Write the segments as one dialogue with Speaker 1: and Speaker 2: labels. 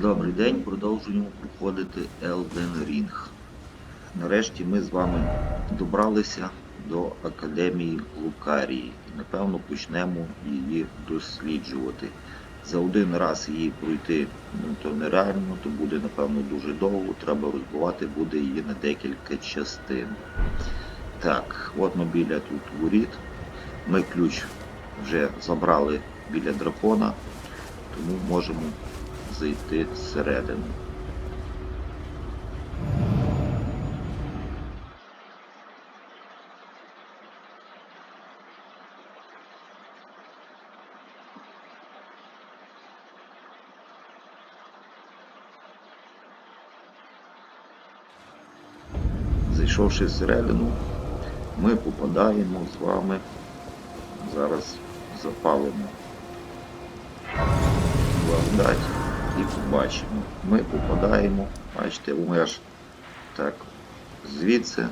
Speaker 1: Добрий день, продовжуємо проходити Elden Ring. Нарешті ми з вами добралися до Академії Лукарії напевно почнемо її досліджувати. За один раз її пройти ну, то нереально, то буде напевно дуже довго, треба розбивати буде її на декілька частин. Так, от ми біля тут воріт. Ми ключ вже забрали біля дракона, тому можемо зайти всередину. Зайшовши всередину, ми попадаємо з вами. Зараз запалимо благодать і побачимо. Ми попадаємо, бачите, ми аж так звідси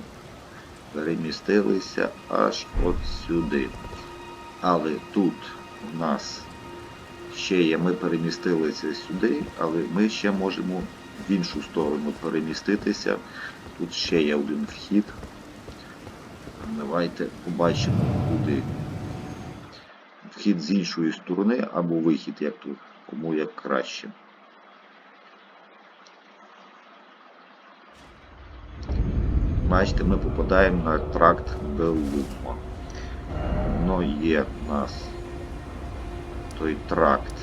Speaker 1: перемістилися аж от сюди. Але тут у нас ще є, ми перемістилися сюди, але ми ще можемо в іншу сторону переміститися. Тут ще є один вхід. Давайте побачимо, куди. Вхід з іншої сторони або вихід, як тут, кому як краще. Бачите, ми попадаємо на тракт Беллума. Воно є в нас той тракт.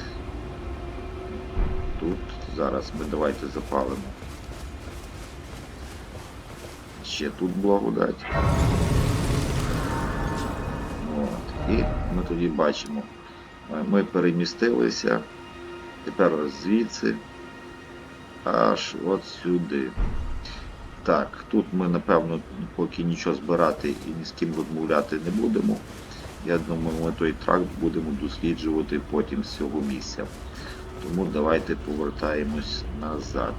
Speaker 1: Тут зараз ми давайте запалимо. Ще тут благодать. От. І ми тоді бачимо, ми перемістилися тепер звідси аж от сюди. Так, тут ми, напевно, поки нічого збирати і ні з ким розмовляти не будемо. Я думаю, ми той тракт будемо досліджувати потім з цього місця. Тому давайте повертаємось назад.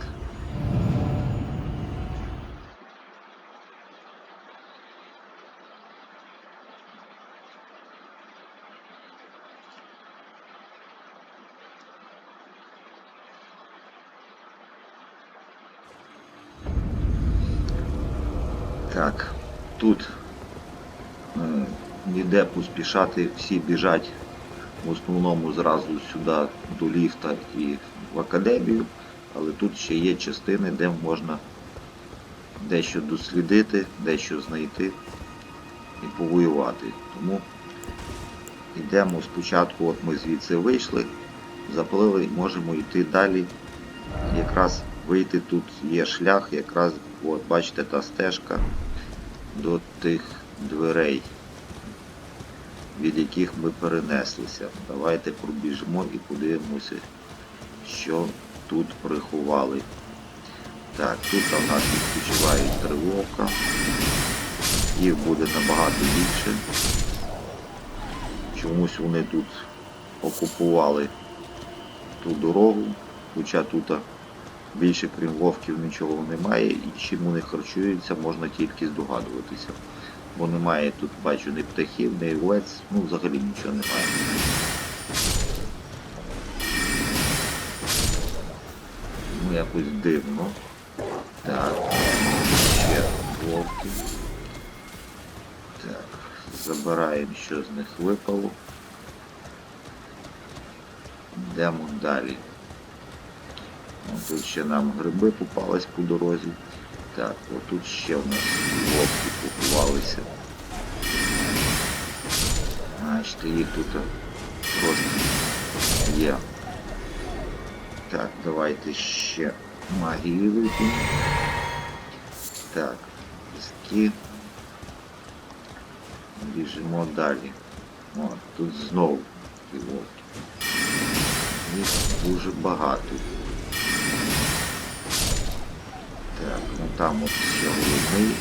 Speaker 1: Так, тут е, ніде поспішати, всі біжать в основному зразу сюди до ліфта і в академію, але тут ще є частини, де можна дещо дослідити, дещо знайти і повоювати. Тому йдемо спочатку, от ми звідси вийшли, запалили і можемо йти далі. Якраз вийти тут є шлях, якраз от бачите та стежка до тих дверей, від яких ми перенеслися. Давайте пробіжимо і подивимося, що тут приховали. Так, тут у нас відпочиває тривога. Їх буде набагато більше. Чомусь вони тут окупували ту дорогу, хоча тут більше крім вовків нічого немає, і чим вони харчуються, можна тільки здогадуватися. Бо немає тут, бачу, ні птахів, ні овець, ну взагалі нічого немає. Ну якось дивно. Так, ще вовки. Так, забираємо, що з них випало. Йдемо далі. Тут ще нам гриби попались по дорозі. Так, отут ще в нас вовки поховалися. Бачите, їх тут просто є. Так, давайте ще магію вип'ємо. Так, піски. Біжимо далі. О, тут знову ті вовки. Їх дуже багато. Так, ну там от ще головний.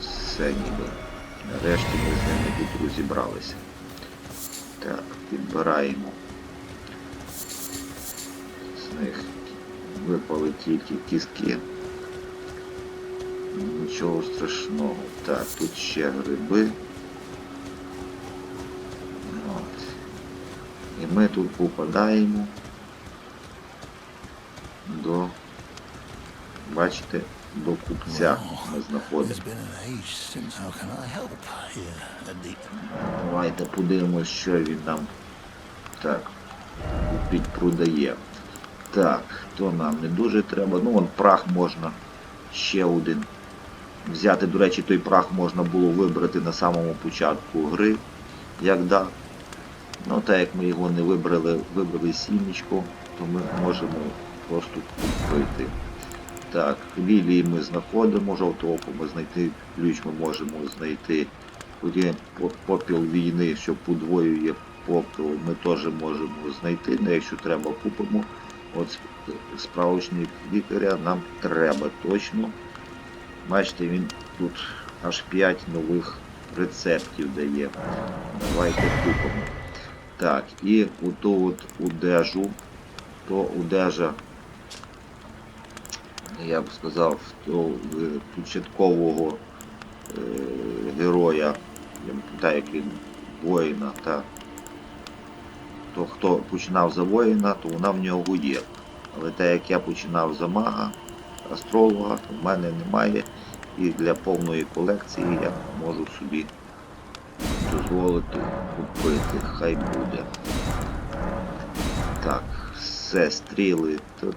Speaker 1: Все ніби. Нарешті ми з ними тут розібралися. Так, підбираємо. З них випали тільки кістки. Нічого страшного. Так, тут ще гриби. І ми тут попадаємо до, бачите, до купця ми знаходимо.
Speaker 2: It's been an age since how can I help here at the
Speaker 1: Давайте подивимось, що він нам так купить продає. Так, то нам не дуже треба. Ну, вон прах можна ще один взяти. До речі, той прах можна було вибрати на самому початку гри, як да. Ну, так як ми його не вибрали, вибрали сімечко, то ми можемо просто купити. Так, лілії ми знаходимо, жовтого ми знайти, ключ ми можемо знайти. По- попіл війни, що подвоює попіл, ми теж можемо знайти. Ну, якщо треба, купимо. От сп- справочник лікаря нам треба точно. Бачите, він тут аж 5 нових рецептів дає. Давайте купимо. Так, і оту от одежу, то одежа, я б сказав, то початкового е, героя, я пам'ятаю, як він воїна, та, то хто починав за воїна, то вона в нього є. Але те, як я починав за мага, астролога, то в мене немає. І для повної колекції я можу собі дозволити купити. Хай буде. Так, все, стріли, тут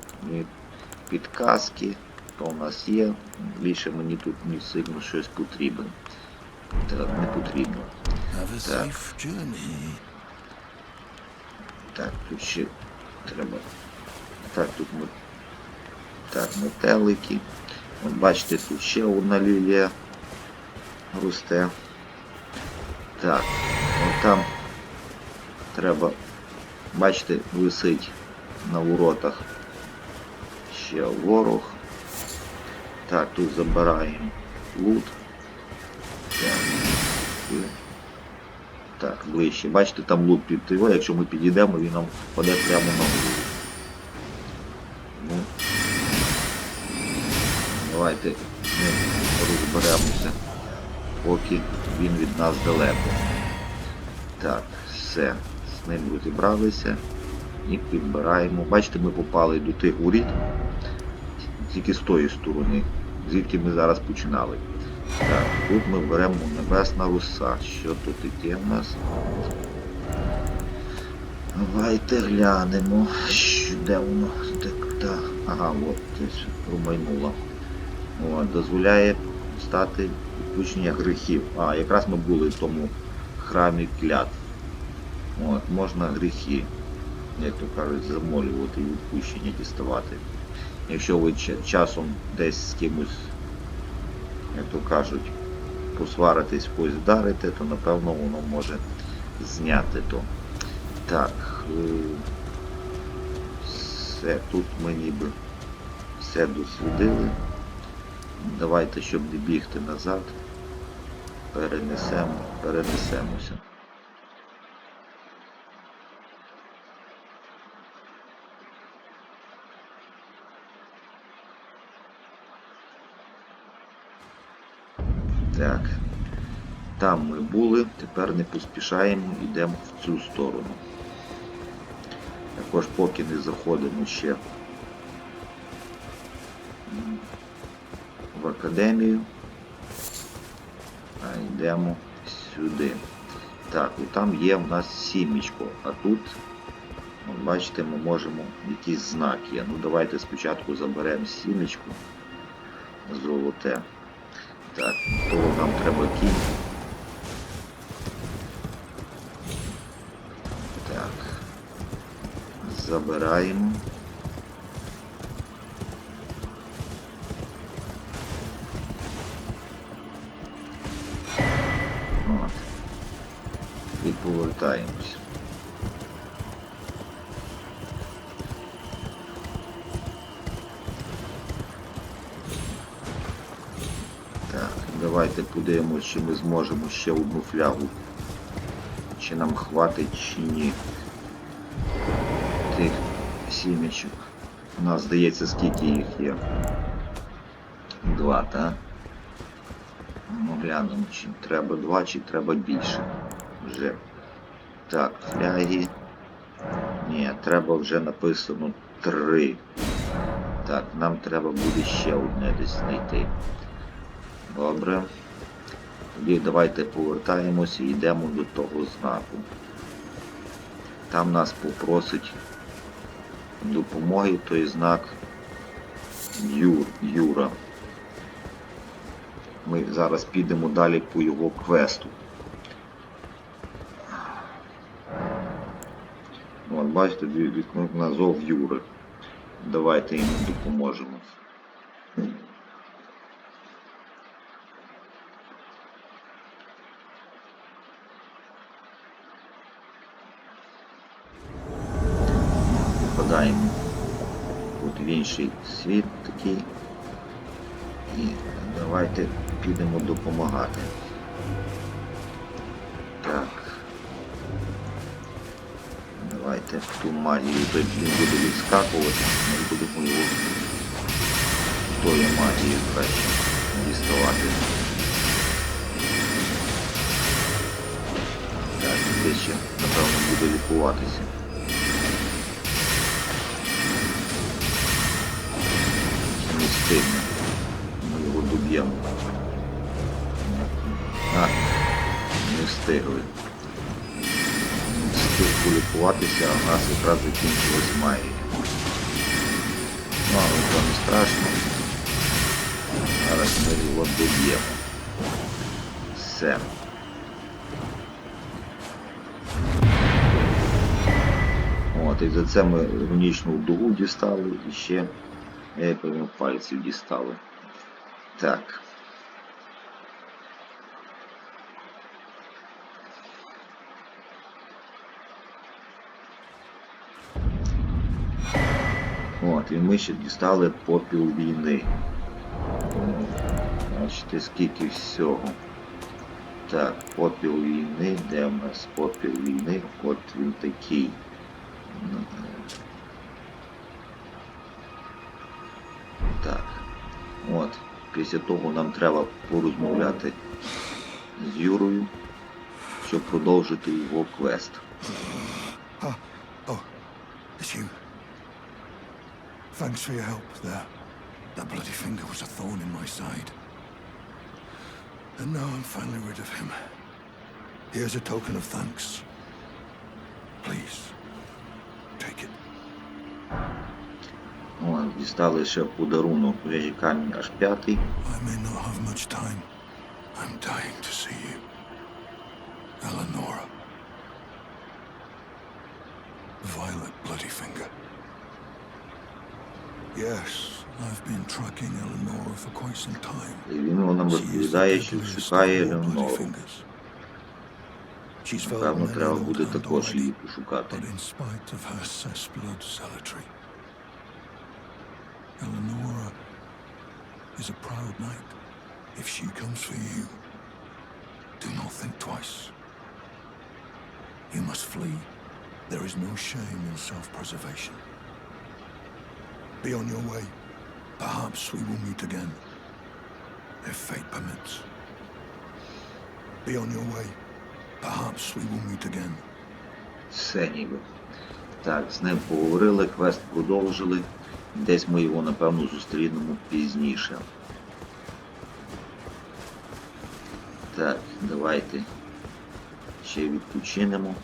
Speaker 1: підказки, то у нас є. Більше мені тут не сильно щось потрібно. Так, не потрібно. Так. Так, тут ще треба. Так, тут ми. Так, метелики. От бачите, тут ще одна лілія росте. Так, от там треба, бачите, висить на воротах ще ворог. Так, тут забираємо лут. Так, так, ближче. Бачите, там лут під його, якщо ми підійдемо, він нам впаде прямо на голову. Ну, давайте ми розберемося, поки він від нас далеко. Так, все. З ним розібралися і підбираємо. Бачите, ми попали до тих воріт, тільки з тої сторони, звідки ми зараз починали. Так, тут ми беремо небесна руса. Що тут іде в нас? Давайте глянемо, що де воно. Так, так. Ага, от десь промайнуло. Дозволяє стати відпущення гріхів. А, якраз ми були в тому храмі клятв. От, можна гріхи, як то кажуть, замолювати і відпущення діставати. Якщо ви часом десь з кимось як то кажуть, посваритись, когось вдарити, то напевно воно може зняти то. Так. е, Все, тут ми ніби все дослідили. Давайте, щоб не бігти назад, перенесемо, перенесемося. Так. Там ми були, тепер не поспішаємо, йдемо в цю сторону. Також поки не заходимо ще академію, а йдемо сюди. Так, і там є в нас сімечко, а тут, от бачите, ми можемо якийсь знак є. Ну давайте спочатку заберемо сімечко золоте. Так, то нам треба кінь. Так. Забираємо. От. І повертаємось. Так, давайте подивимось, чи ми зможемо ще одну флягу. Чи нам хватить, чи ні. Тих сімечок. У нас здається, скільки їх є. Два, так? Глянемо, чи треба два, чи треба більше. Вже. Так, фляги. Ні, треба вже написано три. Так, нам треба буде ще одне десь знайти. Добре. Тоді давайте повертаємося і йдемо до того знаку. Там нас попросить допомоги той знак Юр, Юра. Ми зараз підемо далі по його квесту. От, бачите, на зов Юри. Давайте йому допоможемо. Попадаємо от в інший світ такий. І давайте підемо допомагати. Так. Давайте в ту магію він буде відскакувати, ми будемо його тою магією краще діставати. Так, десь ще, напевно, буде лікуватися. Не встигне. Доб'ємо. А, не встигли встиг полікуватися, а в нас якраз закінчилась магія. Ну, але то не страшно. Зараз ми його доб'ємо. Все. От, і за це ми рунічну дугу дістали і ще я пальців дістали. Так. От, і ми ще дістали попіл війни. Бачите, скільки всього. Так, попіл війни, де в нас попіл війни? От він такий. Так. От. Після того нам треба порозмовляти з Юрою, щоб продовжити його квест.
Speaker 2: Oh, oh, it's you. Thanks for your help there. That bloody finger was a thorn in my side. And now I'm finally rid of him. Here's a token of thanks. Please,
Speaker 1: О, дістали ще подарунок вежі камінь аж п'ятий.
Speaker 2: Eleonora. Violet Bloodyfinger. Yes, I've been tracking Eleonora for quite some time.
Speaker 1: І він
Speaker 2: the
Speaker 1: розповідає, що шукає Елеонору. Напевно, треба буде також її пошукати.
Speaker 2: but in spite of her cessblood zealotry, Eleonora is a proud knight. If she comes for you, do not think twice. You must flee. There is no shame in self-preservation. Be on your way. Perhaps we will meet again. If fate permits. Be on your way. Perhaps we will meet again.
Speaker 1: Все ніби. Так, з ним поговорили, квест продовжили. Десь ми його, напевно, зустрінемо пізніше. Так, давайте ще відпочинемо.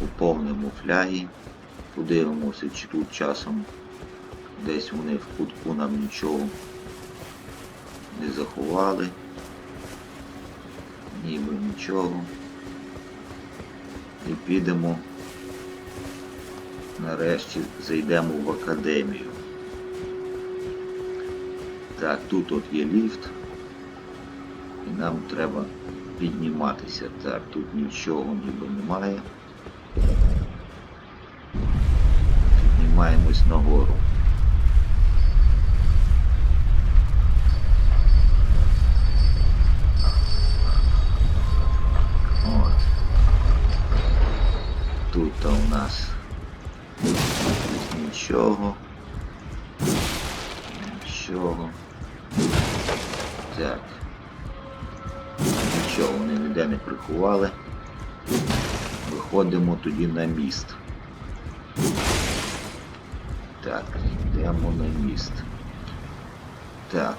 Speaker 1: Поповнимо фляги. Подивимося, чи тут часом десь вони в кутку нам нічого не заховали. Ніби нічого. І підемо. Нарешті зайдемо в академію. Так, тут от є ліфт. І нам треба підніматися. Так, тут нічого ніби немає. Піднімаємось нагору. От. Тут у нас нічого. Нічого. Так. Нічого вони ніде не приховали. Виходимо тоді на міст. Так, йдемо на міст. Так,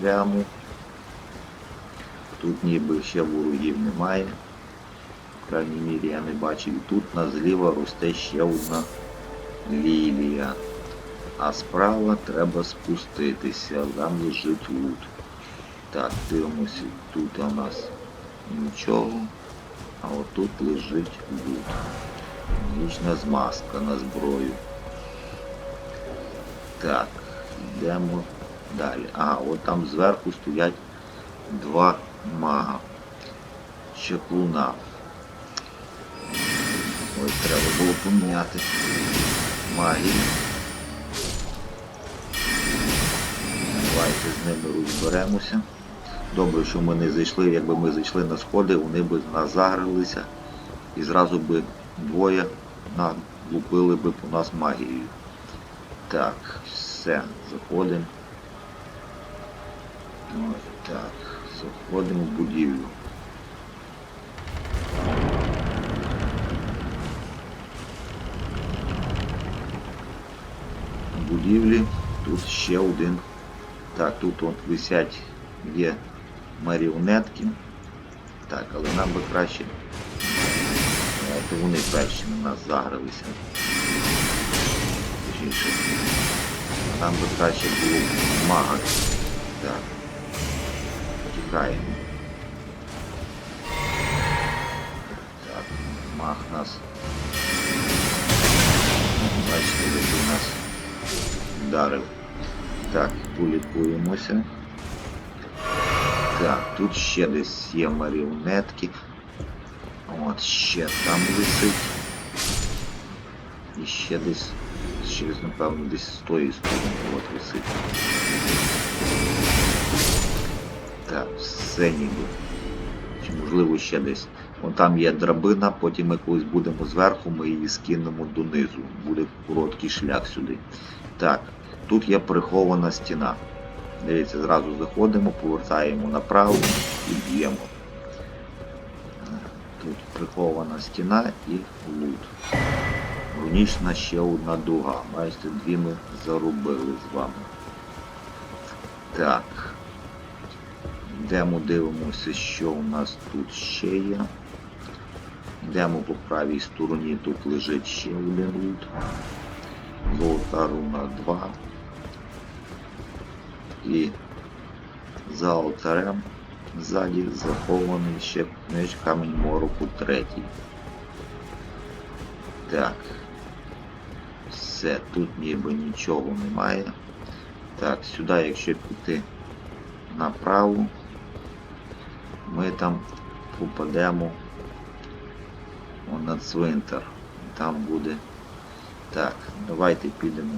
Speaker 1: прямо. Тут ніби ще ворогів немає. В крайній мірі я не бачив. І тут на зліва росте ще одна лілія. А справа треба спуститися, там лежить лут. Так, дивимося, тут у нас нічого, а отут лежить лут. Нічна змазка на зброю. Так, йдемо далі. А, от там зверху стоять два мага. Чеклуна. Ой, треба було поміняти магію. Давайте з ними розберемося. Добре, що ми не зайшли, якби ми зайшли на сходи, вони б нас загралися і зразу би двоє налупили би по нас магією. Так, все, заходимо. Так, заходимо в будівлю. В будівлі тут ще один. Так, тут от висять є маріонетки. Так, але нам би краще. Давайте вони перші на нас загралися. Точніше. Нам би краще було мага. Так. Тікаємо. Так, маг нас. Бачите, який нас вдарив. Так, полікуємося. Так, тут ще десь є маріонетки. От ще там висить. І ще десь, ще десь, напевно, десь з тої сторони от висить. Так, все ніби. Чи можливо ще десь. Вон там є драбина, потім ми колись будемо зверху, ми її скинемо донизу. Буде короткий шлях сюди. Так, тут є прихована стіна. Дивіться, зразу заходимо, повертаємо направо і б'ємо. Тут прихована стіна і лут. Рунічна ще одна дуга. Бачите, дві ми зарубили з вами. Так. Йдемо, дивимося, що у нас тут ще є. Йдемо по правій стороні, тут лежить ще один лут. Золота руна 2. І за алтарем ззаді захований ще меч камінь мороку третій. Так. Все, тут ніби нічого немає. Так, сюди, якщо піти направо, ми там попадемо на цвинтар. Там буде. Так, давайте підемо.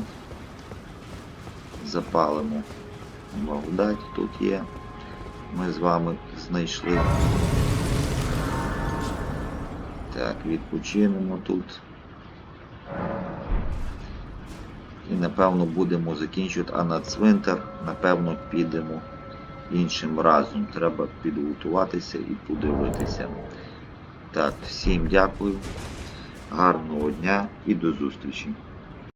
Speaker 1: Запалимо благодать тут є. Ми з вами знайшли. Так, відпочинемо тут. І напевно будемо закінчувати, а на цвинтар, напевно, підемо іншим разом. Треба підготуватися і подивитися. Так, всім дякую, гарного дня і до зустрічі.